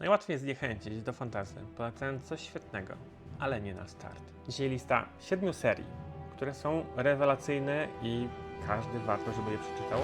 Najłatwiej zniechęcić do fantazy, polecając coś świetnego, ale nie na start. Dzisiaj lista siedmiu serii, które są rewelacyjne i każdy warto, żeby je przeczytał,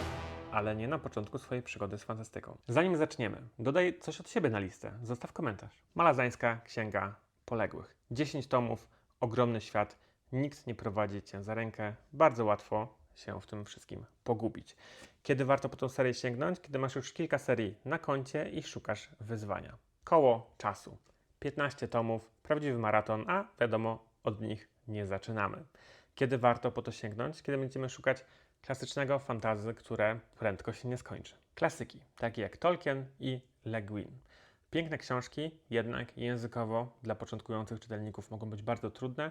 ale nie na początku swojej przygody z fantastyką. Zanim zaczniemy, dodaj coś od siebie na listę. Zostaw komentarz. Malazańska Księga Poległych. 10 tomów, ogromny świat, nikt nie prowadzi cię za rękę, bardzo łatwo się w tym wszystkim pogubić. Kiedy warto po tą serię sięgnąć? Kiedy masz już kilka serii na koncie i szukasz wyzwania. Koło czasu. 15 tomów, prawdziwy maraton, a wiadomo, od nich nie zaczynamy. Kiedy warto po to sięgnąć? Kiedy będziemy szukać klasycznego fantazy, które prędko się nie skończy. Klasyki, takie jak Tolkien i Le Guin. Piękne książki, jednak językowo dla początkujących czytelników mogą być bardzo trudne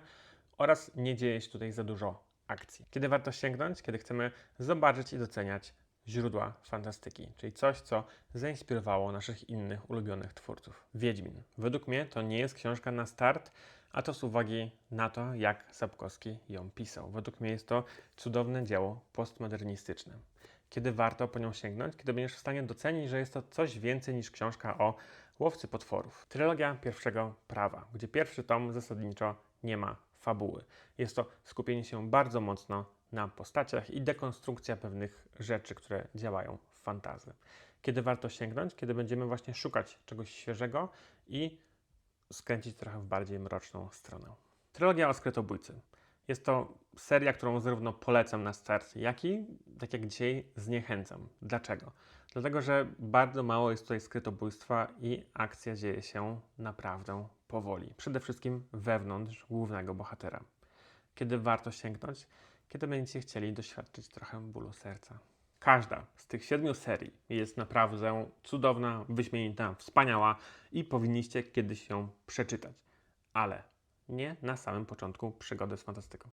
oraz nie dzieje się tutaj za dużo akcji. Kiedy warto sięgnąć? Kiedy chcemy zobaczyć i doceniać źródła fantastyki, czyli coś, co zainspirowało naszych innych ulubionych twórców. Wiedźmin. Według mnie to nie jest książka na start, a to z uwagi na to, jak Sapkowski ją pisał. Według mnie jest to cudowne dzieło postmodernistyczne. Kiedy warto po nią sięgnąć? Kiedy będziesz w stanie docenić, że jest to coś więcej niż książka o łowcy potworów. Trylogia pierwszego prawa, gdzie pierwszy tom zasadniczo nie ma fabuły. Jest to skupienie się bardzo mocno na postaciach i dekonstrukcja pewnych rzeczy, które działają w fantazy. Kiedy warto sięgnąć? Kiedy będziemy właśnie szukać czegoś świeżego i skręcić trochę w bardziej mroczną stronę. Trylogia o skrytobójcy. Jest to seria, którą zarówno polecam na start, jak i, tak jak dzisiaj, zniechęcam. Dlaczego? Dlatego, że bardzo mało jest tutaj skrytobójstwa i akcja dzieje się naprawdę powoli. Przede wszystkim wewnątrz głównego bohatera. Kiedy warto sięgnąć? Kiedy będziecie chcieli doświadczyć trochę bólu serca. Każda z tych siedmiu serii jest naprawdę cudowna, wyśmienita, wspaniała i powinniście kiedyś ją przeczytać. Ale nie na samym początku przygody z fantastyką.